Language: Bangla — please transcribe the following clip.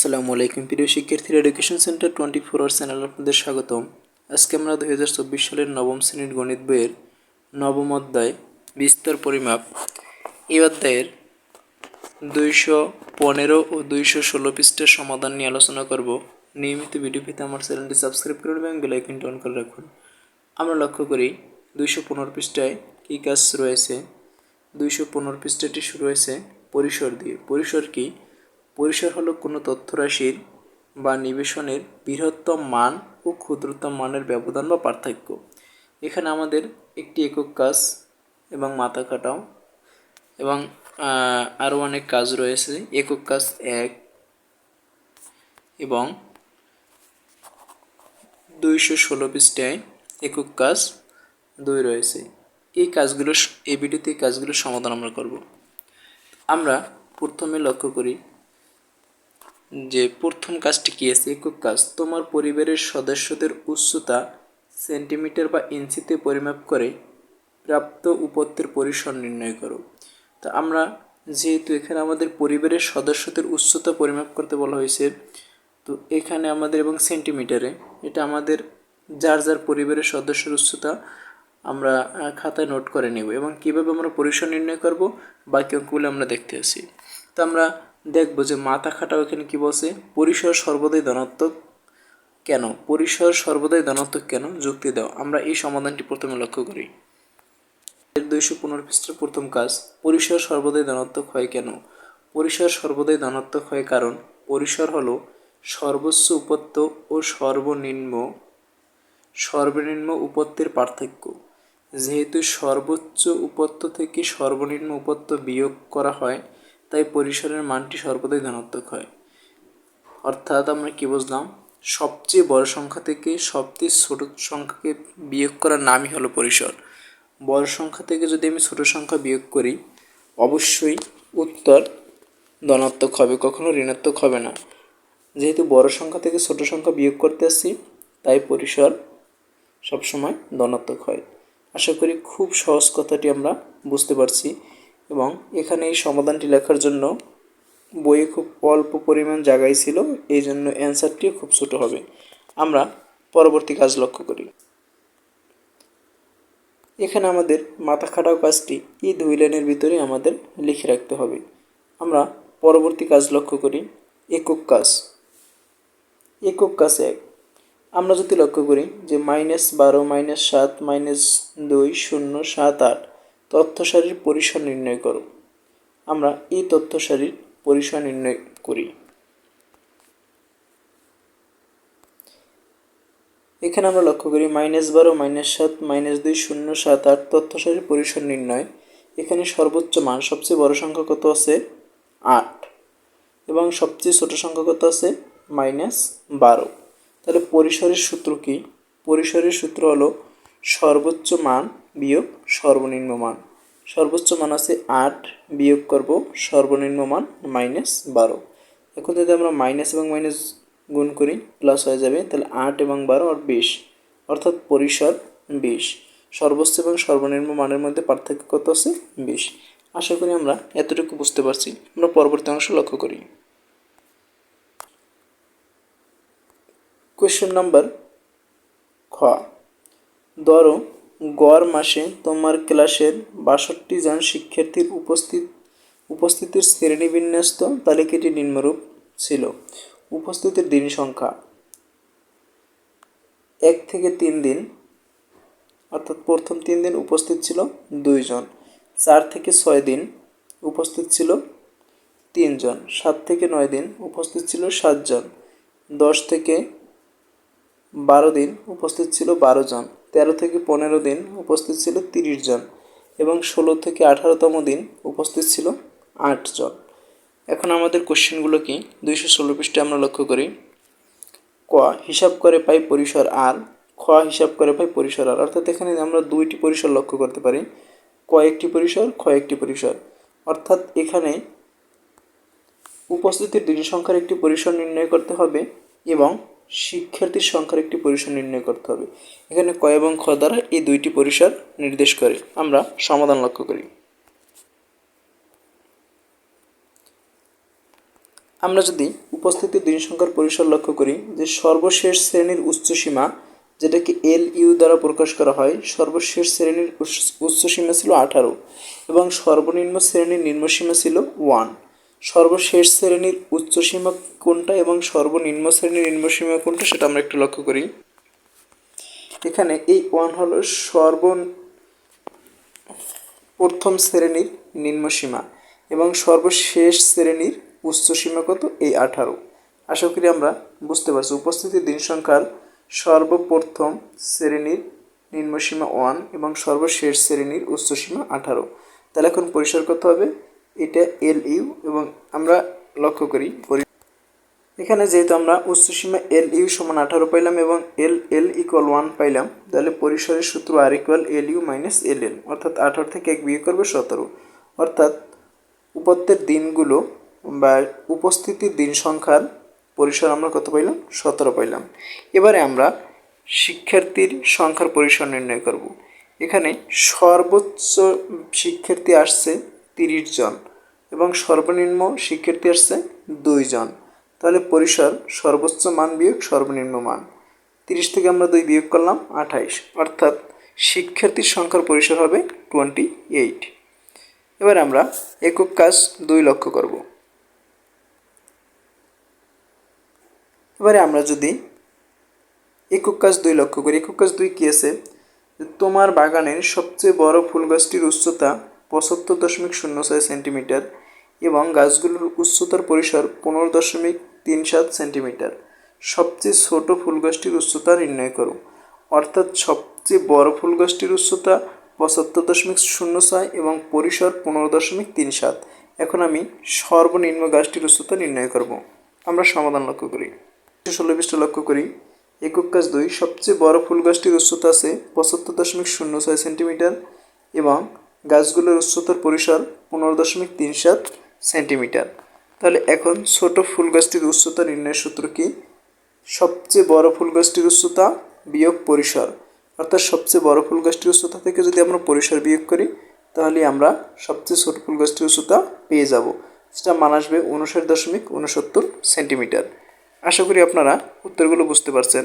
আসসালামু আলাইকুম। প্রিয় শিক্ষার্থীর education centre twenty four hour channel আপনাদের স্বাগতম। আজকে আমরা দুই হাজার চব্বিশ সালের নবম শ্রেণির গণিত বইয়ের নবম অধ্যায়, বিস্তর পরিমাপ। এই অধ্যায়ের দুইশো পনেরো ও দুইশো ষোলো পৃষ্ঠের সমাধান নিয়ে আলোচনা করব। নিয়মিত ভিডিও পেতে আমার চ্যানেলটি সাবস্ক্রাইব করে এবং বেলাইকনটি অন করে রাখুন। আমরা লক্ষ্য করি, দুইশো পনেরো পৃষ্ঠায় কী কাজ রয়েছে দুইশো পনেরো পৃষ্ঠাটি শুরু হয়েছে পরিসর দিয়ে। পরিসর কি? পরিসর হলো কোনো তথ্যরাশির বা নিবেশনের বৃহত্তম মান ও ক্ষুদ্রতম মানের ব্যবধান বা পার্থক্য। এখানে আমাদের একটি একক কাজ এবং মাথা কাটাও এবং আরও অনেক কাজ রয়েছে। একক কাজ এক এবং দুইশো ষোলো পৃষ্ঠায় একক কাজ দুই রয়েছে। এই কাজগুলো, এই ভিডিওতে এই কাজগুলোর সমাধান আমরা করব। আমরা প্রথমে লক্ষ্য করি যে প্রথম কাজটি কী? আছে একক কাজ। তোমার পরিবারের সদস্যদের উচ্চতা সেন্টিমিটার বা ইঞ্চিতে পরিমাপ করে প্রাপ্ত উপত্যের পরিসর নির্ণয় করো। তা আমরা যেহেতু এখানে আমাদের পরিবারের সদস্যদের উচ্চতা পরিমাপ করতে বলা হয়েছে, তো এখানে আমাদের এবং সেন্টিমিটারে এটা আমাদের যার যার পরিবারের সদস্যের উচ্চতা আমরা খাতায় নোট করে নেব এবং কীভাবে আমরা পরিসর নির্ণয় করব, বাকি অঙ্কগুলো আমরা দেখতে আসি। তো আমরা দেখব যে মাথা খাটাও এখানে কি বলছে? পরিসর সর্বদাই ধনাত্মক। কেন? পরিসর সর্বদাই ধনাত্মক কেন? যুক্তি দাও। আমরা এই সমাধানটি প্রথমে লক্ষ্য করি। এর দুইশো পনেরো পৃষ্ঠের প্রথম কাজ, পরিসর সর্বদাই ধনাত্মক হয় কেন? পরিসর সর্বদাই ধনাত্মক হয় কারণ পরিসর হলো সর্বোচ্চ উপত্য ও সর্বনিম্ন সর্বনিম্ন উপত্যের পার্থক্য। যেহেতু সর্বোচ্চ উপত্য থেকে সর্বনিম্ন উপত্য বিয়োগ করা হয় তাই পরিসরের মানটি সর্বদাই ধনাত্মক হয়। অর্থাৎ আমরা কী বুঝলাম? সবচেয়ে বড় সংখ্যা থেকে সবচেয়ে ছোট সংখ্যাকে বিয়োগ করার নামই হলো পরিসর। বড় সংখ্যা থেকে যদি আমি ছোট সংখ্যা বিয়োগ করি, অবশ্যই উত্তর ধনাত্মক হবে, কখনো ঋণাত্মক হবে না। যেহেতু বড় সংখ্যা থেকে ছোট সংখ্যা বিয়োগ করতে আসছি, তাই পরিসর সবসময় ধনাত্মক হয়। আশা করি খুব সহজ কথাটি আমরা বুঝতে পারছি। এবং এখানে এই সমাধানটি লেখার জন্য বইয়ে খুব অল্প পরিমাণ জায়গায় ছিল, এই জন্য অ্যান্সারটিও খুব ছোটো হবে। আমরা পরবর্তী কাজ লক্ষ্য করি। এখানে আমাদের মাথা খাটাও কাজটি এই দুই লাইনের ভিতরে আমাদের লিখে রাখতে হবে। আমরা পরবর্তী কাজ লক্ষ্য করি, একক কাজ। একক কাজ এক। আমরা যদি লক্ষ্য করি যে মাইনাস বারো মাইনাস সাত মাইনাস দুই, শূন্য, সাত, আট তথ্য সারির পরিসর নির্ণয় করো। আমরা এই তথ্য সারির পরিসর নির্ণয় করি। এখানে আমরা লক্ষ্য করি, মাইনাস বারো, মাইনাস সাত, মাইনাস দুই, শূন্য, সাত, আট তথ্য সারির পরিসর নির্ণয়। এখানে সর্বোচ্চ মান, সবচেয়ে বড় সংখ্যা কত আছে? আট। এবং সবচেয়ে ছোট সংখ্যা কত আছে? মাইনাস বারো। তাহলে পরিসরের সূত্র কি? পরিসরের সূত্র হলো সর্বোচ্চ মান বিয়োগ সর্বনিম্ন মান। সর্বোচ্চ মান আছে আট, বিয়োগ করব সর্বনিম্ন মান মাইনাস বারো। এখন যদি আমরা মাইনাস এবং মাইনাস গুণ করি প্লাস হয়ে যাবে, তাহলে আট এবং বারো আর বিশ, অর্থাৎ পরিসর বিশ। সর্বোচ্চ এবং সর্বনিম্ন মানের মধ্যে পার্থক্য কত আছে? বিশ। আশা করি আমরা এতটুকু বুঝতে পারছি। আমরা পরবর্তী অংশ লক্ষ্য করি। কোয়েশ্চেন নাম্বার খ। ধরো, গড় মাসে তোমার ক্লাসের বাষট্টি জন শিক্ষার্থীর উপস্থিত, উপস্থিতির শ্রেণীবিন্যস্ত তালিকাটি নিম্নরূপ ছিল। উপস্থিতির দিন সংখ্যা। এক থেকে তিন দিন, অর্থাৎ প্রথম তিন দিন উপস্থিত ছিল দুইজন চার থেকে ছয় দিন উপস্থিত ছিল তিনজন সাত থেকে নয় দিন উপস্থিত ছিল সাতজন দশ থেকে বারো দিন উপস্থিত ছিল বারো জন, তেরো থেকে পনেরো দিন উপস্থিত ছিল তিরিশ জন এবং ষোলো থেকে আঠারোতম দিন উপস্থিত ছিল আটজন এখন আমাদের কোশ্চেনগুলো কি? দুইশো ষোলো পৃষ্ঠে আমরা লক্ষ্য করি। ক, হিসাব করে পাই পরিসর আর, খ, হিসাব করে পাই পরিসর আর। অর্থাৎ এখানে আমরা দুইটি পরিসর লক্ষ্য করতে পারি। ক একটি পরিসর, খ একটি পরিসর। অর্থাৎ এখানে উপস্থিতির দিন সংখ্যার একটি পরিসর নির্ণয় করতে হবে এবং শিক্ষার্থীর সংখ্যার একটি পরিসর নির্ণয় করতে হবে। এখানে ক এবং খ দ্বারা এই দুইটি পরিসর নির্দেশ করে। আমরা সমাধান লক্ষ্য করি। আমরা যদি উপস্থিত দিন সংখ্যার পরিসর লক্ষ্য করি, যে সর্বশেষ শ্রেণির উচ্চসীমা যেটাকে এল ইউ দ্বারা প্রকাশ করা হয়, সর্বশেষ শ্রেণির উচ্চ- উচ্চসীমা ছিল আঠারো এবং সর্বনিম্ন শ্রেণির নিম্নসীমা ছিল ওয়ান। সর্বশেষ শ্রেণির উচ্চসীমা কোনটা এবং সর্বনিম্ন শ্রেণির নিম্নসীমা কোনটা সেটা আমরা একটু লক্ষ্য করি। এখানে এই ওয়ান হলো সর্ব প্রথম শ্রেণির নিম্নসীমা এবং সর্বশেষ শ্রেণির উচ্চসীমা কত? এই আঠারো। আশা করি আমরা বুঝতে পারছি। উপস্থিতির দিন সংখ্যার সর্বপ্রথম শ্রেণির নিম্নসীমা ওয়ান এবং সর্বশেষ শ্রেণির উচ্চসীমা আঠারো। তাহলে এখন পরিসর কত হবে? এটা এল ইউ এবং আমরা লক্ষ্য করি এখানে যেহেতু আমরা উচ্চসীমা এল ইউ সমান আঠারো পাইলাম এবং এল এল ইকুয়াল ওয়ান পাইলাম, তাহলে পরিসরের সূত্র R equal L U minus L L অর্থাৎ আঠারো থেকে এক বিয়ে করবে সতেরো। অর্থাৎ উপত্যের দিনগুলো বা উপস্থিতির দিন সংখ্যার পরিসর আমরা কত পাইলাম? সতেরো পাইলাম। এবারে আমরা শিক্ষার্থীর সংখ্যার পরিসর নির্ণয় করব। এখানে সর্বোচ্চ শিক্ষার্থী আসছে তিরিশ জন এবং সর্বনিম্ন শিক্ষার্থী আসছে দুইজন তাহলে পরিসর সর্বোচ্চ মান বিয়োগ সর্বনিম্ন মান। তিরিশ থেকে আমরা দুই বিয়োগ করলাম আঠাইশ। অর্থাৎ শিক্ষার্থীর সংখ্যার পরিসর হবে টোয়েন্টি এইট। এবার আমরা একক কাজ দুই লক্ষ্য করব। এবারে আমরা যদি একক কাজ দুই লক্ষ্য করি, একক কাজ দুই কী আছে? তোমার বাগানের সবচেয়ে বড় ফুল গাছটির উচ্চতা পঁচাত্তর দশমিক শূন্য ছয় সেন্টিমিটার এবং গাছগুলোর উচ্চতার পরিসর পনেরো দশমিক তিন সাত সেন্টিমিটার। সবচেয়ে ছোট ফুল গাছটির উচ্চতা নির্ণয় করো। অর্থাৎ সবচেয়ে বড় ফুল গাছটির উচ্চতা পঁচাত্তর দশমিক শূন্য ছয় এবং পরিসর পনেরো দশমিক তিন সাত। এখন আমি সর্বনিম্ন গাছটির উচ্চতা নির্ণয় করব। আমরা সমাধান লক্ষ্য করি। ষোলো পৃষ্ঠ লক্ষ্য করি। একক কাজ দুই। সবচেয়ে বড় ফুল গাছটির উচ্চতা আছে পঁচাত্তর দশমিক শূন্য ছয় সেন্টিমিটার এবং গাছগুলোর উচ্চতার পরিসর পনেরো দশমিক তিন সাত সেন্টিমিটার। তাহলে এখন ছোট ফুল গাছটির উচ্চতা নির্ণয়ের সূত্র কি? সবচেয়ে বড় ফুল গাছটির উচ্চতা বিয়োগ পরিসর। অর্থাৎ সবচেয়ে বড় ফুল গাছটির উচ্চতা থেকে যদি আমরা পরিসর বিয়োগ করি, তাহলে আমরা সবচেয়ে ছোট ফুল গাছটির উচ্চতা পেয়ে যাব সেটা মান আসবে উনষাট দশমিক উনসত্তর সেন্টিমিটার। আশা করি আপনারা উত্তরগুলো বুঝতে পারছেন।